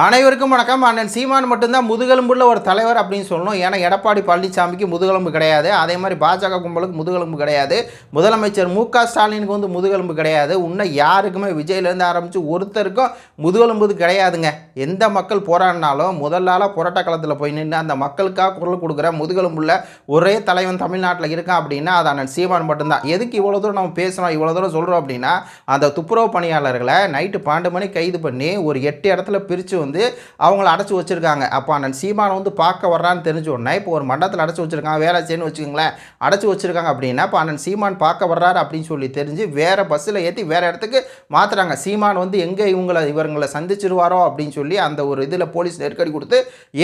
அனைவருக்கும் வணக்கம். அண்ணன் சீமான் மட்டும்தான் முதுகெலும்புள்ள ஒரு தலைவர் அப்படின்னு சொல்லணும். ஏன்னா எடப்பாடி பழனிசாமிக்கு முதுகெலும்பு கிடையாது. அதே மாதிரி பாஜக கும்பலுக்கு முதுகெலும்பு கிடையாது. முதலமைச்சர் மு க ஸ்டாலினுக்கு வந்து முதுகெலும்பு கிடையாது. இன்னும் யாருக்குமே விஜயிலேருந்து ஆரம்பித்து ஒருத்தருக்கும் முதுகெலும்பு கிடையாதுங்க. எந்த மக்கள் போராடினாலும் முதலால போராட்ட களத்தில் போய் நின்று அந்த மக்களுக்காக குரல் கொடுக்குற முதுகெலும்புள்ள ஒரே தலைவன் தமிழ்நாட்டில் இருக்கான் அப்படின்னா அது அண்ணன் சீமான் மட்டும்தான். எதுக்கு இவ்வளோ தூரம் நம்ம பேசுகிறோம் இவ்வளோ தூரம் சொல்கிறோம் அப்படின்னா அந்த துப்புரவு பணியாளர்களை நைட்டு பன்னெண்டு மணி கைது பண்ணி ஒரு எட்டு இடத்துல பிரித்து வந்து அவங்கள அடைச்சி வச்சுருக்காங்க. அப்போ அண்ணன் சீமானை வந்து பார்க்க வர்றான்னு தெரிஞ்ச உடனே இப்போ ஒரு மண்டலத்தில் அடைச்சி வச்சுருக்காங்க. வேலை செய்யணும்னு வச்சுக்கோங்களேன். அடைச்சி வச்சுருக்காங்க அப்படின்னா இப்போ அண்ணன் சீமான் பார்க்க வர்றாரு அப்படின்னு சொல்லி தெரிஞ்சு வேறு பஸ்ஸில் ஏற்றி வேறு இடத்துக்கு மாற்றுறாங்க சீமான் வந்து எங்கே இவங்களை இவங்களை சந்திச்சிருவாரோ அப்படின்னு சொல்லி அந்த ஒரு இதில் போலீஸ் நெருக்கடி கொடுத்து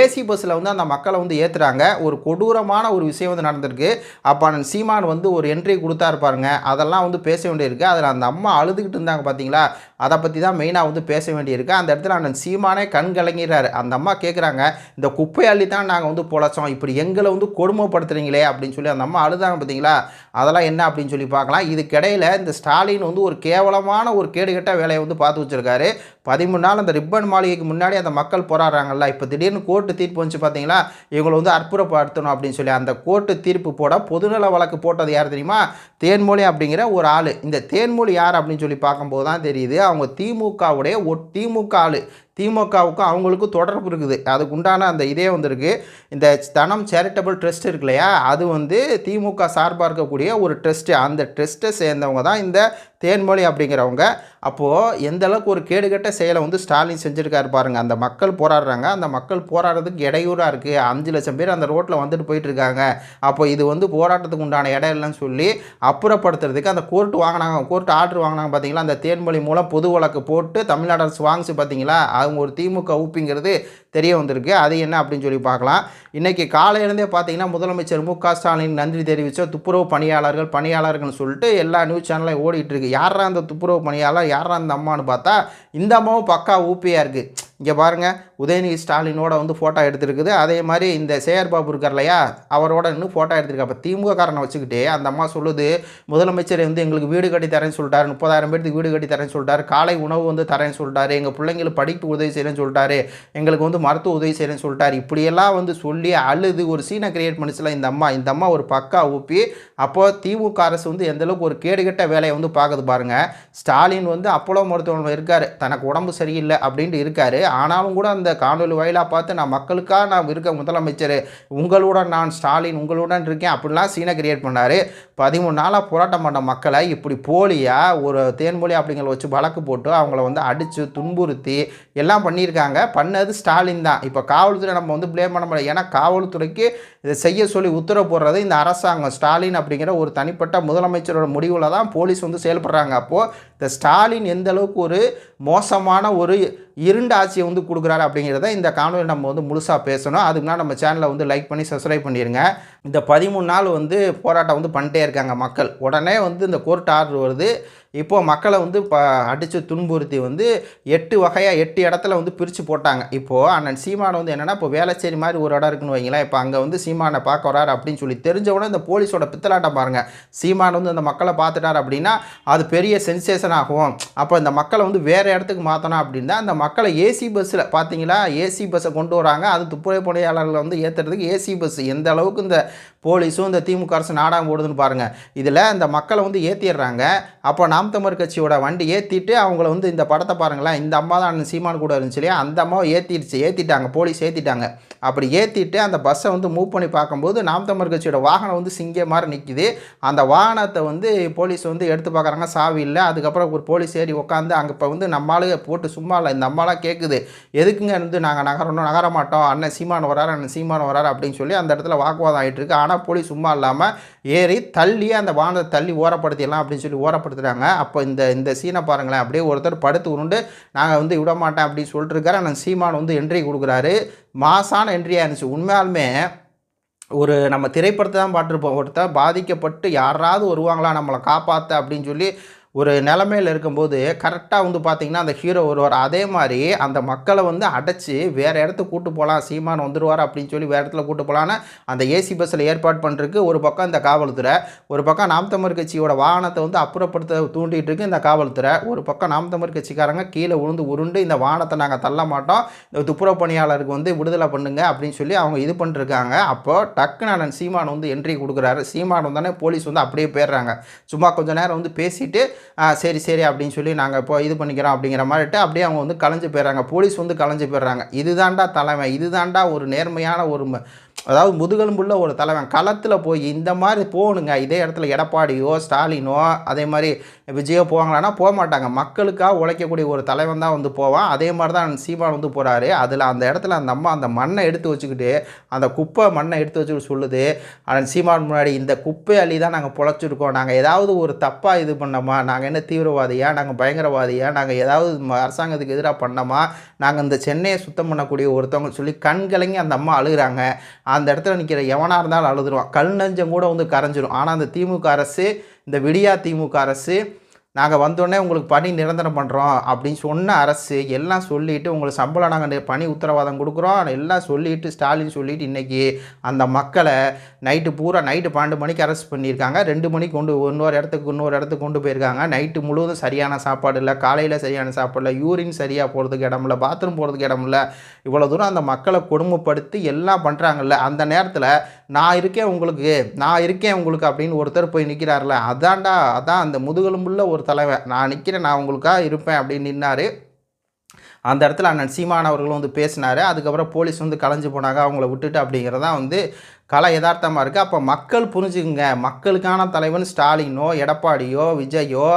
ஏசி பஸ்ஸில் வந்து அந்த மக்களை வந்து ஏற்றுறாங்க ஒரு கொடூரமான ஒரு விஷயம் வந்து நடந்திருக்கு. அப்போ அண்ணன் சீமான் வந்து ஒரு என்ட்ரி கொடுத்தாரு பாருங்க. அதெல்லாம் வந்து பேச வேண்டியிருக்கு. அதில் அந்த அம்மா அழுதுகிட்டு இருந்தாங்க பார்த்தீங்களா அதை பற்றி தான் மெயினாக வந்து பேச வேண்டியிருக்கு. அந்த இடத்துல அண்ணன் சீமானே கண் கலங்கிறாரு அந்த அம்மா கேட்குறாங்க இந்த குப்பையாளி தான் நாங்கள் வந்து பொழைச்சோம். இப்படி எங்களை வந்து கொடுமைப்படுத்துறீங்களே அப்படின்னு சொல்லி அந்த அம்மா அழுதாங்க பார்த்தீங்களா அதெல்லாம் என்ன அப்படின்னு சொல்லி பார்க்கலாம். இதுக்கிடையில் இந்த ஸ்டாலின் வந்து ஒரு கேவலமான ஒரு கேடுகட்ட வேலையை வந்து பார்த்து வச்சுருக்காரு. பதிமூணு நாள் அந்த ரிப்பன் மாளிகைக்கு முன்னாடி அந்த மக்கள் போராடுறாங்கல்ல. இப்போ திடீர்னு கோர்ட்டு தீர்ப்பு வந்துச்சு பார்த்தீங்களா? இவங்களை வந்து அற்புதப்படுத்தணும் அப்படின்னு சொல்லி அந்த கோர்ட்டு தீர்ப்பு போட பொதுநல வழக்கு போட்டது யார் தெரியுமா? தேன்மொழி அப்படிங்கிற ஒரு ஆள். இந்த தேன்மொழி யார் அப்படின்னு சொல்லி பார்க்கும்போது தான் தெரியுது. அவங்க திமுகவுடைய ஒ திமுக ஆள். திமுகவுக்கும் அவங்களுக்கும் தொடர்பு இருக்குது. அதுக்கு உண்டான அந்த இதே வந்திருக்கு. இந்த தனம் சேரிட்டபிள் ட்ரஸ்ட் இருக்கு இல்லையா? அது வந்து திமுக சார்பாக இருக்கக்கூடிய ஒரு ட்ரெஸ்ட்டு அந்த ட்ரெஸ்ட்டை சேர்ந்தவங்க தான் இந்த தேன்மொழி அப்படிங்கிறவங்க அப்போது எந்த அளவுக்கு ஒரு கேடுகட்ட செயலை வந்து ஸ்டாலின் செஞ்சுருக்காரு பாருங்கள் அந்த மக்கள் போராடுறாங்க. அந்த மக்கள் போராடுறதுக்கு இடையூறாக இருக்குது அஞ்சு லட்சம் பேர் அந்த ரோட்டில் வந்துட்டு போயிட்டுருக்காங்க. அப்போ இது வந்து போராட்டத்துக்கு உண்டான இடம் இல்லைன்னு சொல்லி அப்புறப்படுத்துறதுக்கு அந்த கோர்ட் வாங்கினாங்க. கோர்ட் ஆர்டர் வாங்கினாங்க பார்த்தீங்களா அந்த தேன்மொழி மூலம் பொது வழக்கு போட்டு தமிழ்நாடு அரசு வாங்கிச்சு பார்த்தீங்களா அவங்க ஒரு திமுக ஊப்பிங்கிறது தெரிய வந்திருக்கு. அது என்ன அப்படின்னு சொல்லி பார்க்கலாம். இன்றைக்கி காலையிலேருந்தே பார்த்தீங்கன்னா முதலமைச்சர் மு க ஸ்டாலின் நன்றி தெரிவித்த துப்புரவு பணியாளர்கள் பணியாளர்கள்னு சொல்லிட்டு எல்லா நியூஸ் சேனலையும் ஓடிட்டு இருக்கு. யாரா அந்த துப்புரவு பணியாளர் யாரா அந்த அம்மான்னு பார்த்தா இந்த அம்மாவும் பக்கா ஊப்பியாக இருக்குது இங்கே பாருங்கள் உதயநிதி ஸ்டாலினோட வந்து ஃபோட்டோ எடுத்துருக்குது. அதே மாதிரி இந்த சேகர் பாபு இருக்கார் இல்லையா அவரோட இன்னும் ஃபோட்டோ எடுத்திருக்கு அப்போ திமுக காரனை வச்சுக்கிட்டு அந்த அம்மா சொல்லுது முதலமைச்சர் வந்து எங்களுக்கு வீடு கட்டி தரேன்னு சொல்லிட்டாரு. முப்பதாயிரம் பேருக்கு வீடு கட்டி தரேன்னு சொல்லிட்டாரு. காலை உணவு வந்து தரேன்னு சொல்லிட்டாரு. எங்கள் பிள்ளைங்களுக்கு படிப்பு உதவி செய்கிறேன்னு சொல்லிட்டாரு. எங்களுக்கு வந்து மருத்துவ உதவி செய்கிறேன்னு சொல்லிட்டாரு. இப்படியெல்லாம் வந்து சொல்லி அழுது ஒரு சீனை கிரியேட் பண்ணிச்சுல இந்த அம்மா. இந்த அம்மா ஒரு பக்கா ஊப்பி அப்போ திமுக அரசு வந்து எந்த அளவுக்கு ஒரு கேடுகட்ட வேலையை வந்து பார்க்குது பாருங்கள் ஸ்டாலின் வந்து அப்போலோ மருத்துவமனை இருக்கார். தனக்கு உடம்பு சரியில்லை அப்படின்ட்டு இருக்காரு. ஆனாலும் கூட அந்த காணொலி வாயிலாக பார்த்து நான் மக்களுக்காக நான் இருக்க முதலமைச்சர் உங்களுடன் நான் ஸ்டாலின் உங்களுடன் இருக்கேன் அப்படிலாம் சீனை கிரியேட் பண்ணார். பதிமூணு நாளாக போராட்டம் பண்ண மக்களை இப்படி போலியாக ஒரு தேன்மொழி அப்படிங்கிற வச்சு வழக்கு போட்டு அவங்கள வந்து அடித்து துன்புறுத்தி எல்லாம் பண்ணியிருக்காங்க. பண்ணது ஸ்டாலின் தான். இப்போ காவல்துறை நம்ம வந்து ப்ளேம் பண்ண முடியாது. ஏன்னா காவல்துறைக்கு இதை செய்ய சொல்லி உத்தரவு போடுறது இந்த அரசாங்கம். ஸ்டாலின் அப்படிங்கிற ஒரு தனிப்பட்ட முதலமைச்சரோட முடிவில் தான் போலீஸ் வந்து செயல்படுறாங்க. அப்போது இந்த ஸ்டாலின் எந்த அளவுக்கு ஒரு மோசமான ஒரு இருண்ட ஆட்சியை வந்து கொடுக்குறாரு அப்படிங்கிறத இந்த காணொலி நம்ம வந்து முழுசாக பேசணும். அதுக்கு நம்ம சேனலை வந்து லைக் பண்ணி சப்ஸ்கிரைப் பண்ணிடுங்க இந்த பதிமூணு நாள் வந்து போராட்டம் வந்து பண்ணிட்டே இருக்காங்க மக்கள். உடனே வந்து இந்த கோர்ட் ஆர்டர் வருது. இப்போது மக்களை வந்து ப அடித்து துன்புறுத்தி வந்து எட்டு வகையாக எட்டு இடத்துல வந்து பிரித்து போட்டாங்க. இப்போது அண்ணன் சீமானை வந்து என்னென்னா இப்போ வேலைச்சேரி மாதிரி ஒரு இடம் இருக்குன்னு வைங்களேன். இப்போ அங்கே வந்து சீமானை பார்க்க வராரு அப்படின்னு சொல்லி தெரிஞ்சவொடனே இந்த போலீஸோட பித்தலாட்டம் பாருங்கள் சீமான் வந்து அந்த மக்களை பார்த்துட்டார் அப்படின்னா அது பெரிய சென்சேஷன் ஆகும். அப்போ இந்த மக்களை வந்து வேறு இடத்துக்கு மாற்றணும் அப்படின்னா அந்த மக்களை ஏசி பஸ்ஸில் பார்த்தீங்களா ஏசி பஸ்ஸை கொண்டு வராங்க. அது துப்புரவு பணியாளர்களை வந்து ஏற்றுறதுக்கு ஏசி பஸ் எந்த அளவுக்கு இந்த போலீஸும் இந்த திமுக அரசு நாடகம் போடுதுன்னு பாருங்கள் இதில் இந்த மக்களை வந்து ஏற்றிடுறாங்க அப்போ நாம் தமிழர் கட்சியோட வண்டி ஏற்றிட்டு அவங்கள வந்து இந்த படத்தை பாருங்களேன் இந்த அம்மா தான் அண்ணன் சீமான் கூட இருந்துச்சு இல்லையா? அந்த அம்மாவை ஏற்றிடுச்சு ஏற்றிட்டாங்க போலீஸ் ஏற்றிட்டாங்க அப்படி ஏற்றிட்டு அந்த பஸ்ஸை வந்து மூவ் பண்ணி பார்க்கும்போது நாம் தமிழர் கட்சியோட வாகனம் வந்து சிங்க மாதிரி நிற்கிது அந்த வாகனத்தை வந்து போலீஸ் வந்து எடுத்து பார்க்குறாங்க சாவி இல்லை. அதுக்கப்புறம் ஒரு போலீஸ் ஏறி உட்காந்து அங்கே இப்போ வந்து நம்மளால போட்டு சும்மா இல்லை இந்த அம்மாலாம் கேட்குது எதுக்குங்க வந்து நாங்கள் நகரணும் நகர மாட்டோம் அண்ணன் சீமான் வராரு அண்ணன் சீமான் வராரு அப்படின்னு சொல்லி அந்த இடத்துல வாக்குவாதம் ஆகிட்டு இருக்கு. ஆனால் போலீஸ் சும்மா இல்லாமல் ஏறி தள்ளி அந்த வானத்தை தள்ளி ஓரப்படுத்திடலாம் அப்படின்னு சொல்லி ஓரப்படுத்துகிறாங்க அப்போ இந்த இந்த சீனை பாருங்களேன். அப்படியே ஒருத்தர் படுத்து உருண்டு நாங்கள் வந்து விட மாட்டேன் அப்படின்னு சொல்லிட்டு இருக்காரு. ஆனால் சீமான் வந்து என்ட்ரி கொடுக்குறாரு. மாசான என்ட்ரியாக இருந்துச்சு. உண்மையாலுமே ஒரு நம்ம திரைப்படத்தை தான் பாட்டுருப்போம் ஒருத்தர் பாதிக்கப்பட்டு யாராவது வருவாங்களா நம்மளை காப்பாற்ற அப்படின்னு சொல்லி ஒரு நிலமையில் இருக்கும்போது கரெக்டாக வந்து பார்த்திங்கன்னா அந்த ஹீரோ வருவார் அதே மாதிரி அந்த மக்களை வந்து அடைச்சி வேறு இடத்துக்கு கூட்டு போகலாம் சீமான் வந்துடுவார் அப்படின்னு சொல்லி வேறு இடத்துல கூட்டு போகலான்னு அந்த ஏசி பஸ்ஸில் ஏற்பாடு பண்ணுறதுக்கு ஒரு பக்கம் இந்த காவல்துறை ஒரு பக்கம் நாம் தமிழ் கட்சியோட வாகனத்தை வந்து அப்புறப்படுத்த தூண்டிகிட்டு இருக்கு இந்த காவல்துறை. ஒரு பக்கம் நாம் தமிழ் கட்சிக்காரங்க கீழே விழுந்து உருண்டு இந்த வாகனத்தை நாங்கள் தள்ள மாட்டோம். இந்த துப்புரவு பணியாளருக்கு வந்து விடுதலை பண்ணுங்க அப்படின்னு சொல்லி அவங்க இது பண்ணிருக்காங்க. அப்போ டக்குன்னு அண்ணன் சீமான் வந்து என்ட்ரி கொடுக்குறாரு. சீமான் வந்தோடனே போலீஸ் வந்து அப்படியே போயிடுறாங்க. சும்மா கொஞ்சம் நேரம் வந்து பேசிட்டு சரி சரி அப்படின்னு சொல்லி நாங்கள் இப்போ இது பண்ணிக்கிறோம் அப்படிங்கிற மாதிரிட்டு அப்படியே அவங்க வந்து கலைஞ்சு போயிடுறாங்க. போலீஸ் வந்து கலைஞ்சு போயிடுறாங்க. இதுதான்டா தலைமை இதுதான்டா ஒரு நேர்மையான ஒரு அதாவது முதுகெலும்புள்ள ஒரு தலைவன் களத்தில் போய் இந்த மாதிரி போகணுங்க. இதே இடத்துல எடப்பாடியோ ஸ்டாலினோ அதே மாதிரி விஜயோ போவாங்களான்னா போக மாட்டாங்க. மக்களுக்காக உழைக்கக்கூடிய ஒரு தலைவன் தான் வந்து போவான். அதே மாதிரி தான் சீமான் வந்து போகிறாரு அதில் அந்த இடத்துல அந்த அம்மா அந்த மண்ணை எடுத்து வச்சுக்கிட்டு அந்த குப்பை மண்ணை எடுத்து வச்சுக்கிட்டு சொல்லுது. அண்ணன் சீமான் முன்னாடி இந்த குப்பை அள்ளி தான் நாங்கள் பொழைச்சிருக்கோம். நாங்கள் ஏதாவது ஒரு தப்பாக இது பண்ணோமா? நாங்கள் என்ன தீவிரவாதியா? நாங்கள் பயங்கரவாதியா? நாங்கள் ஏதாவது அரசாங்கத்துக்கு எதிராக பண்ணோமா? நாங்கள் இந்த சென்னையை சுத்தம் பண்ணக்கூடிய ஒருத்தவங்க சொல்லி கண்கலங்கி அந்த அம்மா அழுகுறாங்க. அந்த இடத்துல நிற்கிற எவனாக இருந்தாலும் அழுதுருவான். கல் நெஞ்சம் கூட வந்து கரைஞ்சிரும். ஆனால் அந்த திமுக அரசு இந்த விடியா திமுக அரசு நாங்கள் வந்தோடனே உங்களுக்கு பணி நிரந்தரம் பண்ணுறோம் அப்படின்னு சொன்ன அரசு எல்லாம் சொல்லிவிட்டு உங்களுக்கு சம்பளம் நாங்கள் பணி உத்தரவாதம் கொடுக்குறோம். எல்லாம் சொல்லிவிட்டு ஸ்டாலின் சொல்லிவிட்டு இன்றைக்கி அந்த மக்களை நைட்டு பூரா நைட்டு பன்னெண்டு மணிக்கு அரெஸ்ட் பண்ணியிருக்காங்க. ரெண்டு மணிக்கு கொண்டு இன்னொரு இடத்துக்கு இன்னொரு இடத்துக்கு கொண்டு போயிருக்காங்க. நைட்டு முழுவதும் சரியான சாப்பாடு இல்லை காலையில் சரியான சாப்பாடு இல்லை யூரின் சரியாக போகிறதுக்கு இடம் இல்லை பாத்ரூம் போகிறதுக்கு இடம் இல்லை. இவ்வளோ தூரம் அந்த மக்களை கொடுமைப்படுத்தி எல்லாம் பண்ணுறாங்கல்ல அந்த நேரத்தில் நான் இருக்கேன் உங்களுக்கு நான் இருக்கேன் உங்களுக்கு அப்படின்னு ஒருத்தர் போய் நிற்கிறாருல அதான்டா அதான் அந்த முதுகெலும்புள்ள ஒரு தலைவன். நான் நிற்கிறேன் நான் உங்களுக்காக இருப்பேன் அப்படின்னு நின்னார். அந்த இடத்துல அண்ணன் சீமான் அவர்களும் வந்து பேசினார். அதுக்கப்புறம் போலீஸ் வந்து கலைஞ்சு போனாங்க. அவங்கள விட்டுட்டு அப்படிங்கிறதான் வந்து கலை யதார்த்தமாக இருக்குது அப்போ மக்கள் புரிஞ்சுக்குங்க. மக்களுக்கான தலைவன் ஸ்டாலினோ எடப்பாடியோ விஜயோ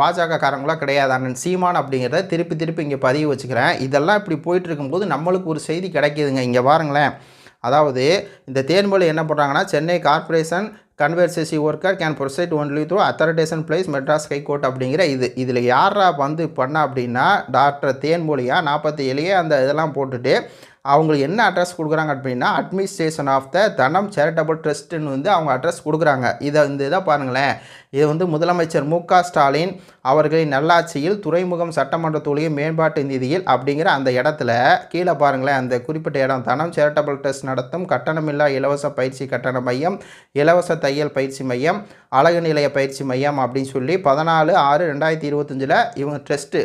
பாஜகக்காரங்களோ பாஜக கிடையாது. அண்ணன் சீமான் அப்படிங்கிறத திருப்பி திருப்பி இங்கே பதிவு வச்சுக்கிறேன். இதெல்லாம் இப்படி போயிட்டு இருக்கும்போது நம்மளுக்கு ஒரு செய்தி கிடைக்கிதுங்க. இங்கே பாருங்களேன். அதாவது இந்த தேன்மொழி என்ன பண்ணுறாங்கன்னா Chennai corporation conservancy worker can provide only through authorisation place Madras high court அப்படிங்கிற இது. இதில் யாரா வந்து பண்ணா அப்படின்னா டாக்டர் தேன்மொழியாக நாற்பத்தி ஏழையே அந்த இதெல்லாம் போட்டுட்டு அவங்களுக்கு என்ன அட்ரஸ் கொடுக்குறாங்க அப்படின்னா அட்மினிஸ்ட்ரேஷன் ஆஃப் த தனம் சேரிட்டபிள் ட்ரஸ்ட்டுன்னு வந்து அவங்க அட்ரஸ் கொடுக்குறாங்க. இதை இந்த இதை பாருங்களேன். இது வந்து முதலமைச்சர் மு ஸ்டாலின் அவர்களின் நல்லாட்சியில் துறைமுகம் சட்டமன்ற தொழில் மேம்பாட்டு நிதியில் அப்படிங்கிற அந்த இடத்துல கீழே பாருங்களேன் அந்த குறிப்பிட்ட இடம். தனம் சேரிட்டபிள் ட்ரஸ்ட் நடத்தும் கட்டணமில்லா இலவச பயிற்சி கட்டண மையம் இலவச தையல் பயிற்சி மையம் அழகு நிலைய பயிற்சி மையம் அப்படின்னு சொல்லி பதினாலு ஆறு ரெண்டாயிரத்தி இருபத்தஞ்சில் இவங்க ட்ரஸ்ட்டு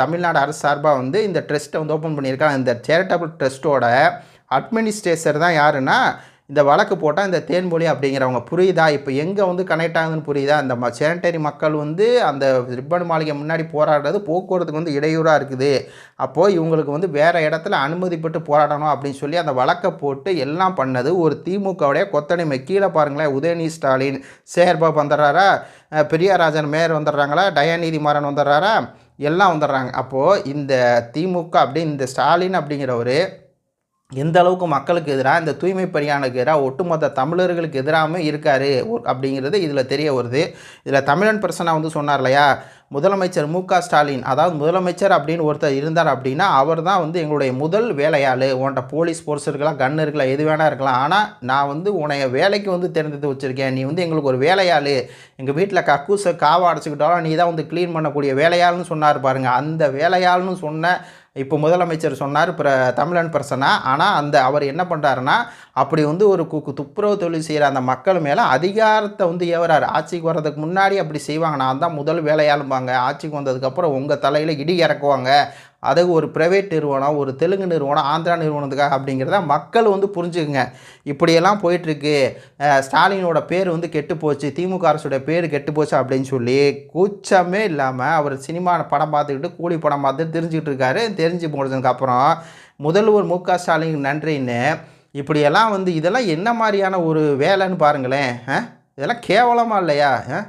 தமிழ்நாடு அரசு சார்பாக வந்து இந்த ட்ரஸ்ட்டை வந்து ஓப்பன் பண்ணியிருக்காங்க. இந்த சேரிட்டபிள் ட்ரஸ்ட்டோட அட்மினிஸ்ட்ரேட்டர் தான் யாருன்னா இந்த வழக்கு போட்டால் இந்த தேன்மொழி அப்படிங்கிறவங்க. புரியுதா? இப்போ எங்கே வந்து கனெக்ட் ஆகுதுன்னு புரியுதா? அந்த ம சேனிட்டரி மக்கள் வந்து அந்த ரிப்பன் மாளிகை முன்னாடி போராடுறது போக்குவரத்துக்கு வந்து இடையூறாக இருக்குது. அப்போது இவங்களுக்கு வந்து வேறு இடத்துல அனுமதி பெற்று போராடணும் அப்படின்னு சொல்லி அந்த வழக்கை போட்டு எல்லாம் பண்ணது ஒரு திமுகவுடைய கொத்தடிமை. கீழே பாருங்களேன் உதயநிதி ஸ்டாலின் சேர்பாப் வந்துடுறாரா? அஹ் பெரியாராஜன் மேயர் வந்துடுறாங்களா? டயாநிதி மாறன் வந்துடுறாரா? எல்லாம் வந்துடுறாங்க. அப்போது இந்த திமுக அப்படி இந்த ஸ்டாலின் அப்படிங்கிறவர் எந்த அளவுக்கு மக்களுக்கு எதிராக இந்த தூய்மை பணியாளருக்கு எதிராக ஒட்டுமொத்த தமிழர்களுக்கு எதிராகவும் இருக்கார் அப்படிங்கிறது இதில் தெரிய வருது. இதில் தமிழன் பிரசனா வந்து சொன்னார் இல்லையா முதலமைச்சர் மு க ஸ்டாலின் அதாவது முதலமைச்சர் அப்படின்னு ஒருத்தர் இருந்தார் அப்படின்னா அவர் தான் வந்து எங்களுடைய முதல் வேலையாள். உன்ட்ட போலீஸ் ஃபோர்ஸ் இருக்கலாம் கன் இருக்கலாம் எது வேணா இருக்கலாம். ஆனால் நான் வந்து உன்னைய வேலைக்கு வந்து தேர்ந்தெடுத்து வச்சுருக்கேன். நீ வந்து எங்களுக்கு ஒரு வேலையாள். எங்கள் வீட்டில் கக்கூசை காவை அடைச்சிக்கிட்டாலும் நீ தான் வந்து க்ளீன் பண்ணக்கூடிய வேலையாள்னு சொன்னார் பாருங்கள் அந்த வேலையாள்னு சொன்ன இப்போ முதலமைச்சர் சொன்னார் பிற தமிழன் பிரசனா ஆனால் அந்த அவர் என்ன பண்ணுறாருன்னா அப்படி வந்து ஒரு கு கு- துப்புரவு தொழில் செய்கிற அந்த மக்கள் மேலே அதிகாரத்தை வந்து ஏவுறாரு. ஆட்சிக்கு வர்றதுக்கு முன்னாடி அப்படி செய்வாங்க. நான் தான் முதல் வேலையாளும்பாங்க. ஆட்சிக்கு வந்ததுக்கப்புறம் உங்கள் தலையில் இடி இறக்குவாங்க. அது ஒரு ப்ரைவேட் நிறுவனம் ஒரு தெலுங்கு நிறுவனம் ஆந்திரா நிறுவனத்துக்காக அப்படிங்கிறத மக்கள் வந்து புரிஞ்சுக்குங்க. இப்படியெல்லாம் போயிட்டுருக்கு. ஸ்டாலினோட பேர் வந்து கெட்டு போச்சு திமுக அரசோட பேர் கெட்டு போச்சு அப்படின்னு சொல்லி கூச்சமே இல்லாமல் அவர் சினிமா படம் பார்த்துக்கிட்டு கூலி படம் பார்த்து தெரிஞ்சுக்கிட்டு இருக்காரு. தெரிஞ்சு போனதுக்கப்புறம் முதல்வர் மு க ஸ்டாலின் நன்றின்னு இப்படியெல்லாம் வந்து இதெல்லாம் என்ன மாதிரியான ஒரு வேலைன்னு பாருங்களேன். ஆ? இதெல்லாம் கேவலமாக இல்லையா? ஆ?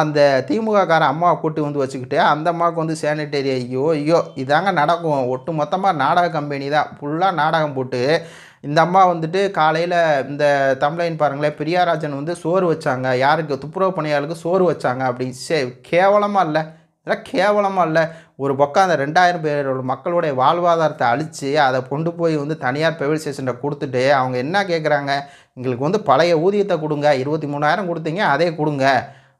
அந்த திமுககார அம்மாவை கூட்டி வந்து வச்சுக்கிட்டு அந்த அம்மாவுக்கு வந்து சானிட்டரி ஐயோ ஐயோ இதாங்க நடக்கும். ஒட்டு மொத்தமாக நாடக கம்பெனி தான். ஃபுல்லாக நாடகம் போட்டு இந்த அம்மா வந்துட்டு காலையில் இந்த தமிழைன் பாருங்களேன் பிரியாராஜன் வந்து சோறு வச்சாங்க. யாருக்கு? துப்புரவு பணியாளருக்கு சோறு வச்சாங்க அப்படின்னு. சே கேவலமாக இல்லை. இதெல்லாம் கேவலமாக இல்லை. ஒரு பக்கம் அந்த ரெண்டாயிரம் பேரோட மக்களுடைய வாழ்வாதாரத்தை அழித்து அதை கொண்டு போய் வந்து தனியார் பெவில் ஸ்டேஷனில் கொடுத்துட்டு அவங்க என்ன கேட்குறாங்க எங்களுக்கு வந்து பழைய ஊதியத்தை கொடுங்க. இருபத்தி மூணாயிரம் கொடுத்தீங்க அதே கொடுங்க.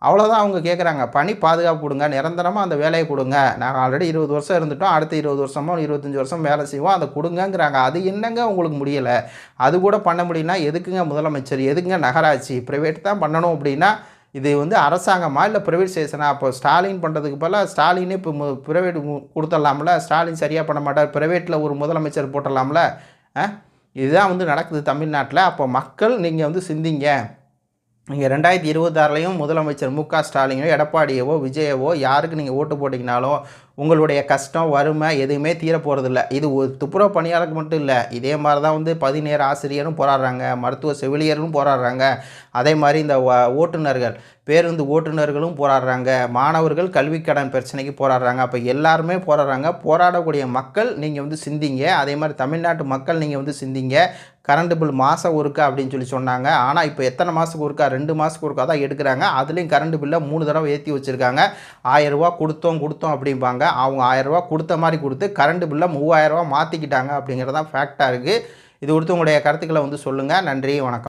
அவ்வளோதான் அவங்க கேட்குறாங்க பணி பாதுகாப்பு கொடுங்க நிரந்தரமாக அந்த வேலையை கொடுங்க. நாங்கள் ஆல்ரெடி இருபது வருஷம் இருந்துட்டோம். அடுத்த இருபது வருஷமோ இருபத்தஞ்சி வருஷம் வேலை செய்வோம். அதை கொடுங்கங்கிறாங்க. அது என்னங்க உங்களுக்கு முடியலை? அது கூட பண்ண முடியும்னா எதுக்குங்க முதலமைச்சர்? எதுக்குங்க நகராட்சி? ப்ரைவேட் தான் பண்ணணும் அப்படின்னா இது வந்து அரசாங்கமாக இல்லை ப்ரைவேட் ஸ்டேஷனா அப்போ ஸ்டாலின் பண்ணுறதுக்கு பதிலாக ஸ்டாலினே இப்போ ப்ரைவேட் கொடுத்துடலாம்ல? ஸ்டாலின் சரியாக பண்ண மாட்டார். ப்ரைவேட்டில் ஒரு முதலமைச்சர் போட்டலாம்ல ஆ? இதுதான் வந்து நடக்குது தமிழ்நாட்டில். அப்போ மக்கள் நீங்கள் வந்து சிந்திங்க. நீங்கள் ரெண்டாயிரத்தி இருபத்தாறுலையும் முதலமைச்சர் மு க ஸ்டாலினோ எடப்பாடியவோ விஜயவோ யாருக்கு நீங்கள் ஓட்டு போட்டிங்கனாலும் உங்களுடைய கஷ்டம் வறுமை எதுவுமே தீர போகிறதில்ல இது ஒரு துப்புரவு பணியாளருக்கு மட்டும் இல்லை இதே மாதிரி தான் வந்து பதினேற ஆசிரியரும் போராடுறாங்க மருத்துவ செவிலியரும் போராடுறாங்க. அதே மாதிரி இந்த ஓட்டுநர்கள் பேருந்து ஓட்டுநர்களும் போராடுறாங்க. மாணவர்கள் கல்விக் கடன் பிரச்சனைக்கு போராடுறாங்க. அப்போ எல்லாருமே போராடுறாங்க. போராடக்கூடிய மக்கள் நீங்கள் வந்து சிந்திங்க. அதே மாதிரி தமிழ்நாட்டு மக்கள் நீங்கள் வந்து சிந்திங்க. கரண்ட் பில் மாதம் ஒருக்கா அப்படின்னு சொல்லி சொன்னாங்க. ஆனால் இப்போ எத்தனை மாதத்துக்கு ஒருக்கா? ரெண்டு மாதத்துக்கு ஒருக்கா தான் எடுக்கிறாங்க. அதுலேயும் கரண்ட் பில்லை மூணு தடவை ஏற்றி வச்சுருக்காங்க. ஆயிரரூவா கொடுத்தோம் கொடுத்தோம் அப்படிம்பாங்க. அவங்க ஆயிரரூவா கொடுத்த மாதிரி கொடுத்து கரண்ட் பில்லை மூவாயிரரூவா மாற்றிக்கிட்டாங்க அப்படிங்கிறதான் ஃபேக்டாக இருக்குது இது கொடுத்து உங்களுடைய கருத்துக்களை வந்து சொல்லுங்கள் நன்றி வணக்கம்.